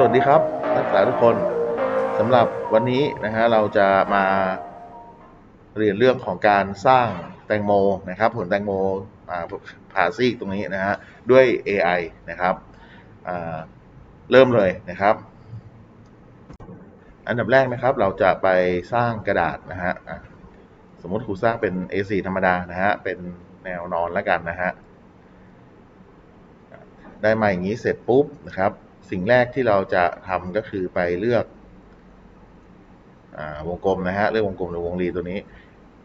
สวัสดีครับนักศึกษาทุกคนสำหรับวันนี้นะฮะเราจะมาเรียนเรื่องของการสร้างแตงโมนะครับผลแตงโมอ่าผ่าซีกตรงนี้นะฮะด้วย AI นะครับเริ่มเลยนะครับ อันดับแรกนะครับเราจะไปสร้างกระดาษนะฮะสมมติครูสร้างเป็น A4 ธรรมดานะฮะเป็นแนวนอนแล้วกันนะฮะได้มาอย่างนี้เสร็จปุ๊บนะครับ สิ่งแรกที่เราจะทำก็คือไปเลือกอวงกลมนะฮะเลือกวงกลมหรือวงรีตัวนี้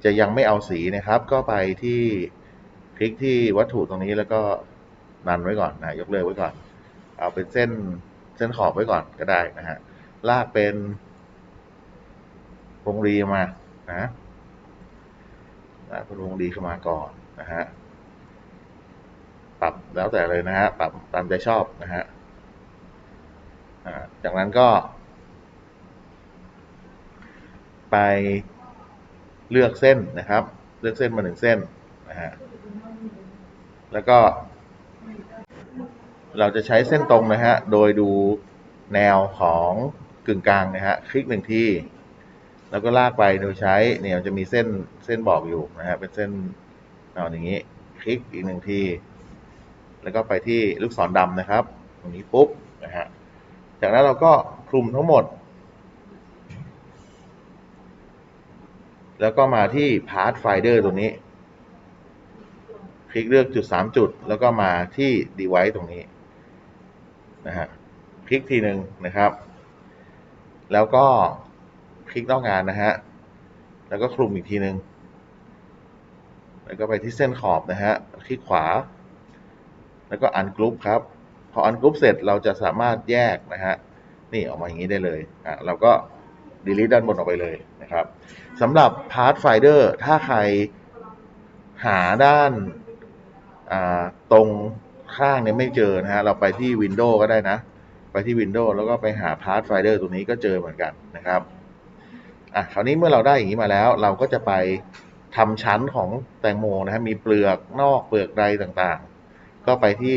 จะยังไม่เอาสีนะครับ ก็ไปที่คลิกที่วัตถุตรงนี้แล้วก็นันไว้ก่อนนะยกเลิกไว้ก่อน เอาเป็นเส้นเส้นขอบไว้ก่อนก็ได้นะฮะลากเป็นวงรีมานะลากเป็นวงรีเข้ามาก่อนนะฮะปรับแล้วแต่เลยนะฮะปรับตามใจชอบนะฮะ จากนั้นก็ ไปเลือกเส้นนะครับ เลือกเส้นมาหนึ่งเส้นนะฮะแล้วก็ เราจะใช้เส้นตรงนะฮะ โดยดูแนวของกึ่งกลางนะฮะ คลิกหนึ่งที่ แล้วก็ลากไปโดยใช้เนี่ยจะมีเส้นเส้นบอกอยู่นะฮะ เป็นเส้นเอาอย่างนี้ คลิกอีกหนึ่งที แล้วก็ไปที่ลูกศรดำนะครับ ตรงนี้ปุ๊บนะฮะ จากนั้นเราก็คลุมทั้งหมด แล้วก็มาที่ Pathfinder ตัวนี้ คลิกเลือกจุด 3 จุด แล้วก็มาที่ Device ตรงนี้นะฮะคลิกทีหนึ่งนะครับ แล้วก็คลิกนอกงานนะฮะ แล้วก็คลุมอีกทีหนึ่งแล้วก็ไปที่เส้นขอบนะฮะ คลิกขวา แล้วก็อันกรุ๊ปครับ พออันกรุ๊ปเสร็จเราจะสามารถแยกนะฮะนี่ออกมาอย่างนี้ได้เลยอะเราก็ delete ด้านบนออกไปเลยนะครับสำหรับ Pathfinder ถ้าใครหาด้านาตรงข้างเนี่ยไม่เจอนะฮะเราไปที่ Windows ก็ได้นะ ไปที่ Windows แล้วก็ไปหา Pathfinder ตัวนี้ก็เจอเหมือนกันนะครับอะคราวนี้เมื่อเราได้อย่างนี้มาแล้ว เราก็จะไปทำชั้นของแตงโมนะฮะมีเปลือกนอกเปลือกใดต่างๆ ก็ไปที่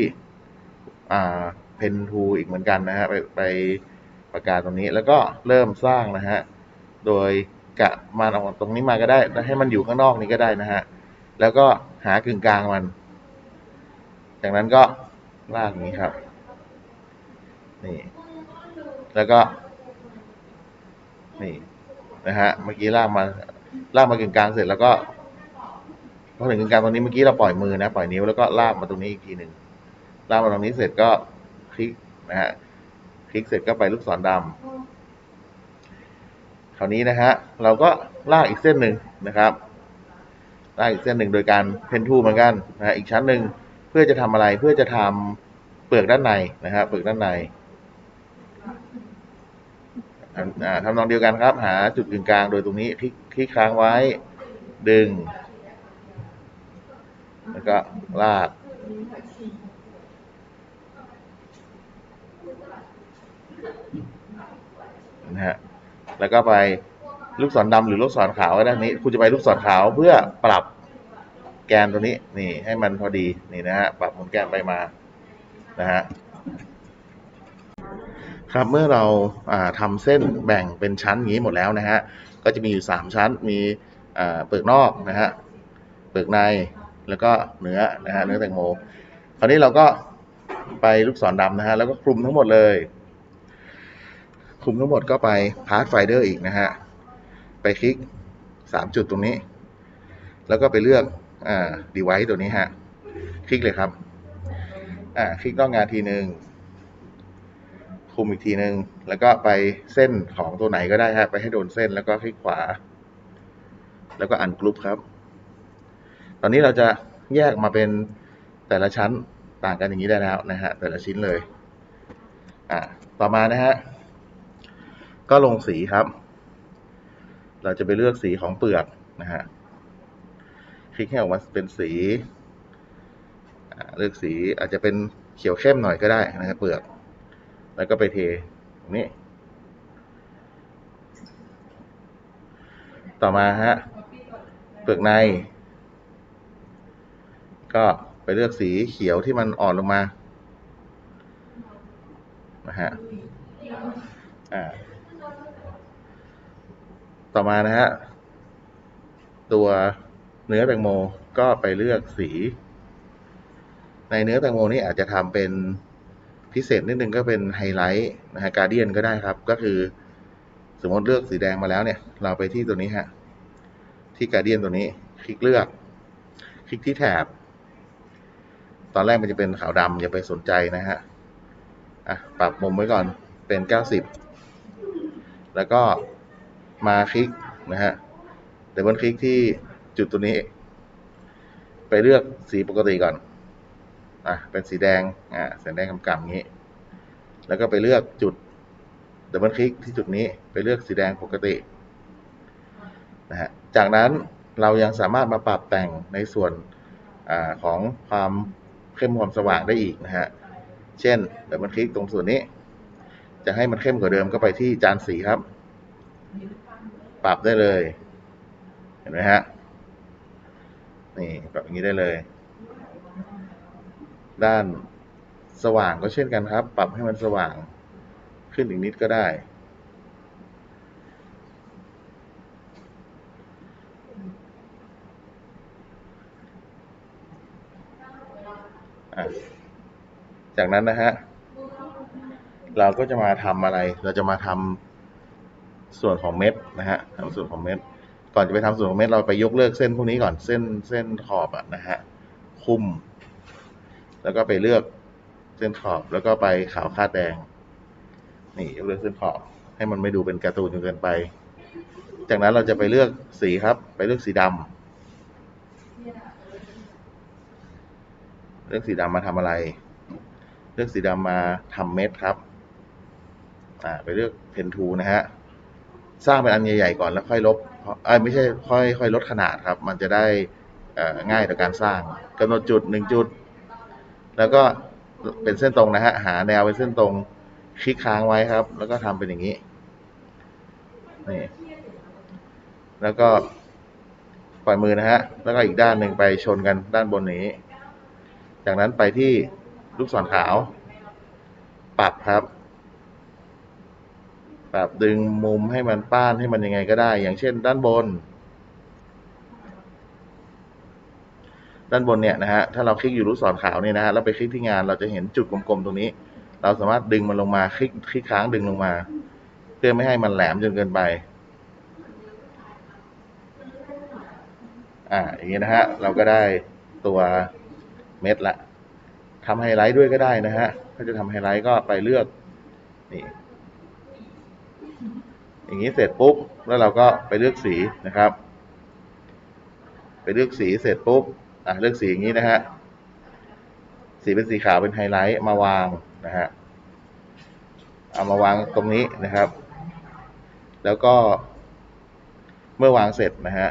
เพนทูอีกเหมือนกันนะฮะไปไปประกาศตรงนี้แล้วก็เริ่มสร้างนะฮะโดยกะมันออกตรงนี้มาก็ได้แล้วให้มันอยู่ข้างนอกนี้ก็ได้นะฮะแล้วก็หากึ่งกลางมัน จากนั้นก็ลากนี้ครับนี่แล้วก็นี่นะฮะเมื่อกี้ลากมาลากมากึ่งกลางเสร็จแล้วก็พอถึงกึ่งกลางตรงนี้เมื่อกี้เราปล่อยมือนะ ปล่อยนิ้วแล้วก็ลากมาตรงนี้อีกทีหนึ่ง ลากมาตรงนี้เสร็จก็คลิกนะฮะคลิกเสร็จก็ไปลูกศรดำคราวนี้นะฮะเราก็ลากอีกเส้นหนึ่งนะครับลากอีกเส้นหนึ่งโดยการเพนทูเหมือนกันนะฮะอีกชั้นหนึ่งเพื่อจะทำอะไรเพื่อจะทำเปลือกด้านในนะฮะเปลือกด้านในทำนองเดียวกันครับ หาจุดกึ่งกลางโดยตรงนี้คลิกคลิกค้างไว้ดึง แล้วก็ลาก นะฮะแล้วก็ไปลูกศรดำหรือลูกศรขาวก็ได้นี้ คุณจะไปลูกศรขาวเพื่อปรับแกนตัวนี้ นี่ ให้มันพอดีนี่นะฮะปรับหมุนแกนไปมานะฮะครับเมื่อเราอ่าทำเส้นแบ่งเป็นชั้นอย่างนี้หมดแล้วนะฮะก็จะมีอยู่สามชั้นมีเปลือกนอกนะฮะเปลือกในแล้วก็เนื้อนะฮะเนื้อแตงโม คราวนี้เราก็ไปลูกศรดำนะฮะแล้วก็คลุมทั้งหมดเลย คุมทั้งหมดก็ไป Pathfinder อีกนะฮะ ไปคลิกสามจุดตรงนี้ แล้วก็ไปเลือกอ่า device ตัวนี้ฮะ คลิกเลยครับ อ่า คลิกนอกงานทีหนึ่งคุมอีกทีหนึ่งแล้วก็ไปเส้นของตัวไหนก็ได้ฮะ ไปให้โดนเส้นแล้วก็คลิกขวา แล้วก็อันกรุ๊ปครับ ตอนนี้เราจะแยกมาเป็นแต่ละชั้นต่างกันอย่างนี้ได้แล้วนะฮะ แต่ละชิ้นเลย อ่า ต่อมานะฮะ ก็ลงสีครับ เราจะไปเลือกสีของเปลือกนะฮะ คลิกให้ออกมาเป็นสี เลือกสีอาจจะเป็นเขียวเข้มหน่อยก็ได้นะครับเปลือก แล้วก็ไปเทตรงนี้ ต่อมาฮะ เปลือกใน ก็ไปเลือกสีเขียวที่มันอ่อนลงมานะฮะ อ่า ต่อมานะฮะตัวเนื้อแตงโมก็ไปเลือกสี ในเนื้อแตงโมนี่อาจจะทำเป็นพิเศษนิดนึงก็เป็นไฮไลท์นะฮะการเดียนก็ได้ครับ ก็คือ สมมติเลือกสีแดงมาแล้วเนี่ย เราไปที่ตัวนี้ฮะที่การเดียนตัวนี้ คลิกเลือก คลิกที่แถบ ตอนแรกมันจะเป็นขาวดำอย่าไปสนใจนะฮะอะปรับมุมไว้ก่อนเป็น 90 แล้วก็ มาคลิกนะฮะดับเบิลคลิกที่จุดตัวนี้ ไปเลือกสีปกติก่อนอะเป็นสีแดงอ่าสีแดงกำกับงี้ แล้วก็ไปเลือกจุดดับเบิลคลิกที่จุดนี้ ไปเลือกสีแดงปกตินะฮะจากนั้นเรายังสามารถมาปรับแต่งในส่วนอาของความเข้มความสว่างได้อีกนะฮะ เช่นดับเบิลคลิกตรงส่วนนี้ จะให้มันเข้มกว่าเดิมก็ไปที่จานสีครับ ปรับได้เลย เห็นไหมฮะ นี่ปรับอย่างนี้ได้เลย ด้านสว่างก็เช่นกันครับ ปรับให้มันสว่างขึ้นอีกนิดก็ได้ จากนั้นนะฮะ เราก็จะมาทำอะไร เราจะมาทำ ส่วนของเม็ดนะฮะทำส่วนของเม็ด ก่อนจะไปทำส่วนของเม็ดเราไปยกเลิกเส้นพวกนี้ก่อนเส้นเส้นขอบอะนะฮะคุ้ม แล้วก็ไปเลือกเส้นขอบแล้วก็ไปขาวคาดแดง นี่ยกเลิกเส้นขอบ ให้มันไม่ดูเป็นการ์ตูนจนเกินไป จากนั้นเราจะไปเลือกสีครับ ไปเลือกสีดำเลือกสีดำมาทำอะไร เลือกสีดำมาทำเม็ดครับ อ่าไปเลือกเพนทูนะฮะ สร้างเป็นอันใหญ่ๆก่อนแล้วค่อยลบเอ้ยไม่ใช่ค่อยค่อยลดขนาดครับ มันจะได้ง่ายต่อการสร้างกำหนดจุดหนึ่งจุด แล้วก็เป็นเส้นตรงนะฮะหาแนวเป็นเส้นตรงคลิกค้างไว้ครับ แล้วก็ทำเป็นอย่างนี้นี่แล้วก็ปล่อยมือนะฮะ แล้วก็อีกด้านหนึ่งไปชนกันด้านบนนี้ จากนั้นไปที่ลูกศรขาว ปรับครับ ปรับดึงมุมให้มันป้านให้มันยังไงก็ได้ อย่างเช่น ด้านบน ด้านบนเนี่ยนะฮะถ้าเราคลิกอยู่ลูกศรขาวเนี่ยนะฮะแล้วไปคลิกที่งานเราจะเห็นจุดกลมๆตรงนี้ เราสามารถดึงมันลงมาคลิกคลิกค้างดึงลงมา เพื่อไม่ให้มันแหลมจนเกินไปอ่าอย่างนี้นะฮะเราก็ได้ตัวเม็ดละทำไฮไลท์ด้วยก็ได้นะฮะถ้าจะทำไฮไลท์ก็ไปเลือกนี่ อย่างนี้เสร็จปุ๊บ แล้วเราก็ไปเลือกสีนะครับ ไปเลือกสีเสร็จปุ๊บอะเลือกสีอย่างนี้นะฮะสีเป็นสีขาวเป็นไฮไลท์มาวางนะฮะเอามาวางตรงนี้นะครับ แล้วก็เมื่อวางเสร็จนะฮะ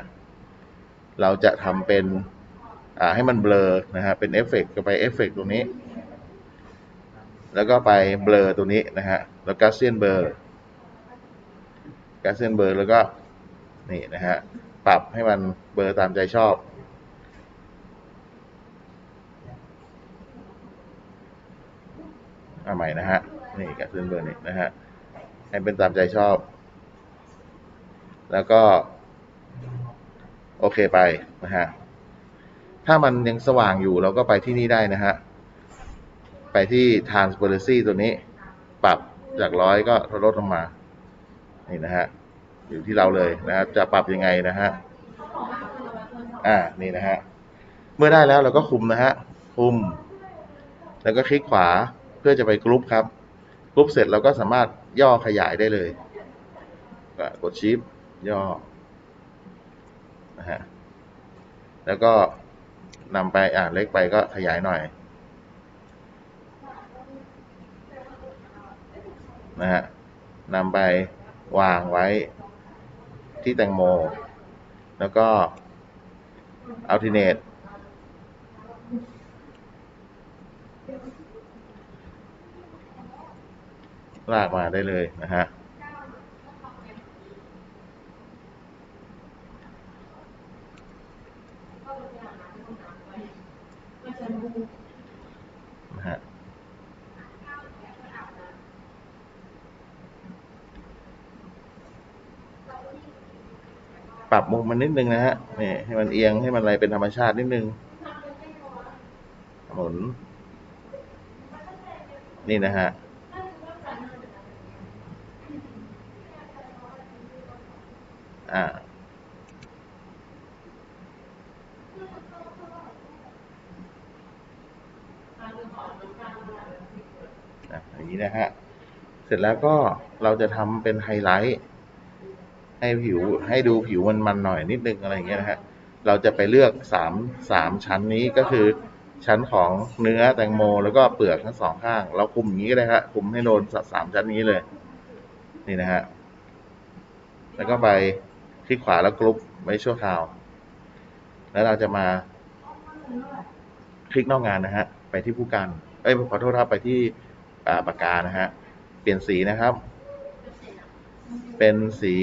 เราจะทำเป็นอ่าให้มันเบลอนะฮะเป็นเอฟเฟกต์ก็ไปเอฟเฟกต์ตรงนี้ แล้วก็ไปเบลอตัวนี้นะฮะแล้วก็เซียนเบลอ กาเซนเบลอแล้วก็นี่นะฮะปรับให้มันเบลอตามใจชอบ เอาใหม่นะฮะ นี่กาเซนเบลอนี่นะฮะ ให้เป็นตามใจชอบ แล้วก็ โอเคไปนะฮะ ถ้ามันยังสว่างอยู่เราก็ไปที่นี่ได้นะฮะ ไปที่ transparency ตัวนี้ ปรับจากร้อยก็ลดลงมา นี่นะฮะอยู่ที่เราเลยนะครับจะปรับยังไงนะฮะอ่านี่นะฮะเมื่อได้แล้วเราก็คุมนะฮะคุม แล้วก็คลิกขวาเพื่อจะไปกรุ๊ปครับกรุ๊ปเสร็จเราก็สามารถย่อขยายได้เลยกดชิปย่อนะฮะแล้วก็นำไปอ่าเล็กไปก็ขยายหน่อยนะฮะนำไป วางไว้ที่แตงโม แล้วก็ alternate ลากมาได้เลยนะฮะนะฮะ รับมุมมันนิดนึงนะฮะนี่ให้มันเอียงให้มันอะไรเป็นธรรมชาตินิดนึงหมุน นี่นะฮะอ่าอย่างนี้นะฮะ เสร็จแล้วก็เราจะทำเป็นไฮไลท์ ให้ผิวให้ดูผิวมันมันหน่อยนิดนึงอะไรอย่างเงี้ยนะฮะเราจะไปเลือกสามสามชั้นนี้ก็คือชั้นของเนื้อแตงโม แล้วก็เปลือกทั้งสองข้าง เราคุมอย่างนี้ก็ได้ฮะคุมให้โดนสามชั้นนี้เลย นี่นะฮะแล้วก็ไปคลิกขวาแล้วกรุ๊ปไว้ชั่วคราว แล้วเราจะมา คลิกนอกงานนะฮะ ไปที่ผู้การเอ้ยขอโทษครับไปที่ปากกานะฮะ เปลี่ยนสีนะครับ เป็นสี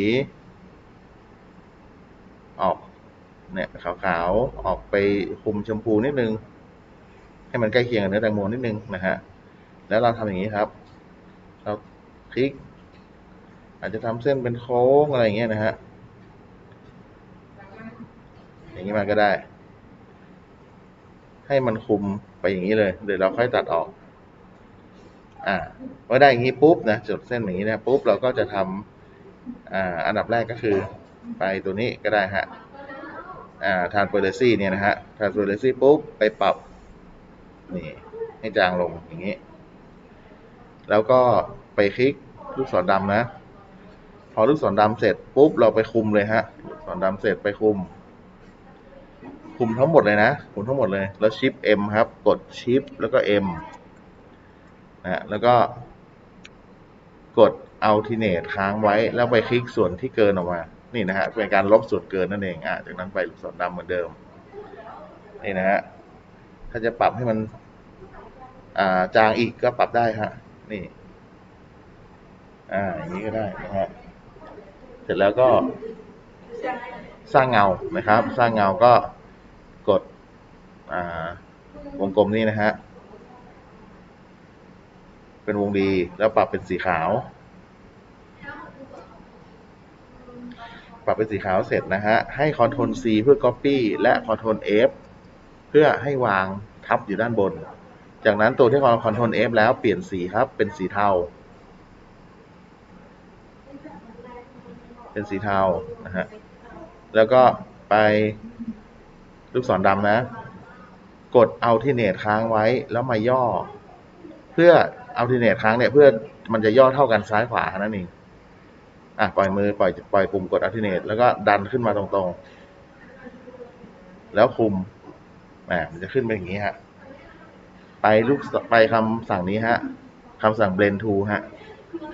ออกเนี่ยขาวๆออกไปคุมชมพูนิดนึง ให้มันใกล้เคียงกับเนื้อแตงโมนิดนึงนะฮะแล้วเราทำอย่างนี้ครับ เราคลิก อาจจะทำเส้นเป็นโค้งอะไรอย่างเงี้ยนะฮะอย่างนี้มาก็ได้ ให้มันคุมไปอย่างนี้เลยเดี๋ยวเราค่อยตัดออก อ่าพอได้อย่างนี้ปุ๊บนะจดเส้นอย่างนี้นะปุ๊บเราก็จะทำอ่าอันดับแรกก็คือ ไปตัวนี้ก็ได้ฮะอ่าทานเฟอร์เรซี่เนี่ยนะฮะทานเฟอร์เรซี่ปุ๊บไปปรับนี่ให้จางลงอย่างนี้ แล้วก็ไปคลิกลูกศรดำนะ พอลูกศรดำเสร็จปุ๊บเราไปคุมเลยฮะ ลูกศรดำเสร็จไปคุม คุมทั้งหมดเลยนะ คุมทั้งหมดเลย แล้วชิป M ครับ กดชิปแล้วก็ M นะฮะแล้วก็กด alternate ค้างไว้แล้วไปคลิกส่วนที่เกินออกมา นี่นะฮะเป็นการลบส่วนเกินนั่นเองอะจากนั้นไปลูกศรดำเหมือนเดิมนี่นะฮะถ้าจะปรับให้มัน อ่าจางอีกก็ปรับได้ฮะนี่ อ่าอย่างนี้ก็ได้นะฮะเสร็จแล้วก็สร้างเงานะครับ สร้างเงาก็กดอ่าวงกลมนี่นะฮะเป็นวงรีแล้วปรับเป็นสีขาว ปรับเป็นสีขาวเสร็จนะฮะ ให้ Ctrl C เพื่อ Copy และ Ctrl F เพื่อให้วางทับอยู่ด้านบน จากนั้นตัวที่เรา Ctrl F แล้วเปลี่ยนสีครับ เป็นสีเทา เป็นสีเทา นะฮะ แล้วก็ไปลูกศรดำนะ กด alternate ค้างไว้แล้วมาย่อ เพื่อ alternate ค้างเนี่ยเพื่อมันจะย่อเท่ากันซ้ายขวานั้นเอง อะปล่อยมือปล่อยปล่อยปุ่มกด alternate แล้วก็ดันขึ้นมาตรงๆ แล้วคุมแหมมันจะขึ้นเป็นอย่างนี้ฮะ ไปลูกไปคำสั่งนี้ฮะคำสั่ง blend to ฮะ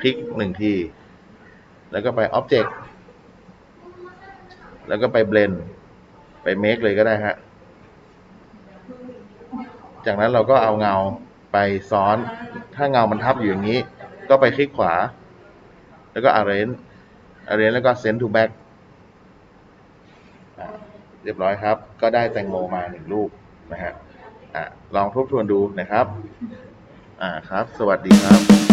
คลิกหนึ่งที แล้วก็ไป object แล้วก็ไป blend ไป make เลยก็ได้ฮะ จากนั้นเราก็เอาเงาไปซ้อน ถ้าเงามันทับอยู่อย่างนี้ ก็ไปคลิกขวา แล้วก็ arrange เหรียญแล้วก็เซนต์ทูแบ็กเรียบร้อยครับ ก็ได้แตงโมมาหนึ่งลูกนะฮะลองทบทวนดูนะครับ อ่าครับ สวัสดีครับ